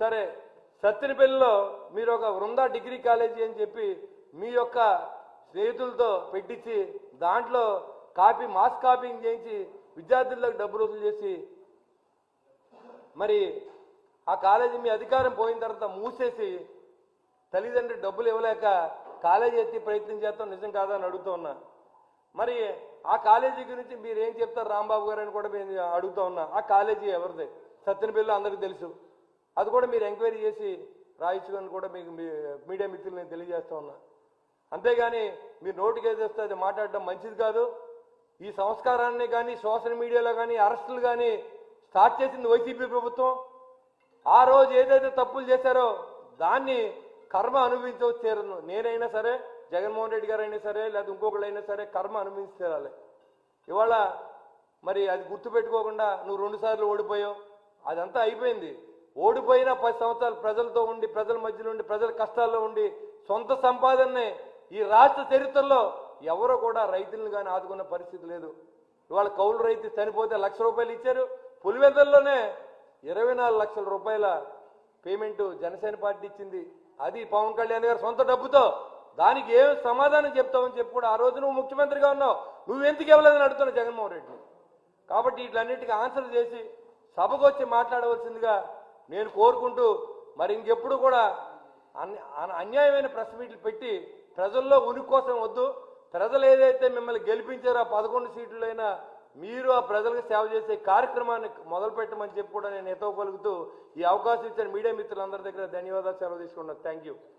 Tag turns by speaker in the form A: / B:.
A: సరే సత్తినపల్లిలో మీరు ఒక వృందా డిగ్రీ కాలేజీ అని చెప్పి మీ యొక్క స్నేహితులతో పెట్టించి దాంట్లో కాపీ మాస్ కాపీయింగ్ చేయించి విద్యార్థులకు డబ్బులు వసూలు చేసి మరి ఆ కాలేజీ మీ అధికారం పోయిన తర్వాత మూసేసి తల్లిదండ్రులు డబ్బులు ఇవ్వలేక కాలేజీ ఎత్తి ప్రయత్నం చేస్తాం నిజం కాదని అడుగుతూ ఉన్నా. మరి ఆ కాలేజీ గురించి మీరు ఏం చెప్తారు రాంబాబు గారు అని కూడా మేము అడుగుతూ ఉన్నా. ఆ కాలేజీ ఎవరిది? సత్యనపల్లి అందరికీ తెలుసు. అది కూడా మీరు ఎంక్వైరీ చేసి రాయించుకొని కూడా మీకు మీ మీడియా మిత్రులు నేను తెలియజేస్తా ఉన్నా. అంతేగాని మీరు నోటికి వస్తే అది మాట్లాడడం మంచిది కాదు. ఈ సంస్కారాన్ని కానీ సోషల్ మీడియాలో కానీ అరెస్టులు కానీ స్టార్ట్ చేసింది వైసీపీ ప్రభుత్వం. ఆ రోజు ఏదైతే తప్పులు చేశారో దాన్ని కర్మ అనుభవించవచ్చు తీరను నేనైనా సరే జగన్మోహన్ రెడ్డి గారు అయినా సరే లేదా ఇంకొకళ్ళైనా సరే కర్మ అనుభవించి తీరాలి ఇవాళ మరి అది గుర్తుపెట్టుకోకుండా నువ్వు రెండుసార్లు ఓడిపోయావు. అదంతా అయిపోయింది. ఓడిపోయిన పది సంవత్సరాలు ప్రజలతో ఉండి ప్రజల మధ్యలో ఉండి ప్రజల కష్టాల్లో ఉండి సొంత సంపాదనని ఈ రాష్ట్ర చరిత్రలో ఎవరో కూడా రైతులను కానీ ఆదుకున్న పరిస్థితి లేదు. ఇవాళ కౌలు రైతు చనిపోతే లక్ష రూపాయలు ఇచ్చారు. పులివెందల్లోనే ఇరవై నాలుగు లక్షల రూపాయల పేమెంట్ జనసేన పార్టీ ఇచ్చింది. అది పవన్ కళ్యాణ్ గారు సొంత డబ్బుతో. దానికి ఏం సమాధానం చెప్తావని చెప్పి కూడా ఆ రోజు నువ్వు ముఖ్యమంత్రిగా ఉన్నావు. నువ్వు ఎందుకు ఇవ్వలేదని అడుగుతున్నావు జగన్మోహన్ రెడ్డిని. కాబట్టి వీటన్నిటికీ ఆన్సర్ చేసి సభకు వచ్చి మాట్లాడవలసిందిగా నేను కోరుకుంటూ మరి ఇంకెప్పుడు కూడా అన్- అన్- అన్యాయమైన ప్రెస్ మీట్లు పెట్టి ప్రజల్లో ఉనికి కోసం వద్దు. ప్రజలు ఏదైతే మిమ్మల్ని గెలిపించారో ఆ పదకొండు సీట్లైనా మీరు ఆ ప్రజలకు సేవ చేసే కార్యక్రమాన్ని మొదలు పెట్టమని చెప్పి కూడా నేను ఎతో పలుకుతూ ఈ అవకాశం ఇచ్చిన మీడియా మిత్రులందరి దగ్గర ధన్యవాదాలు సెలవు తీసుకున్నాను థ్యాంక్ యూ.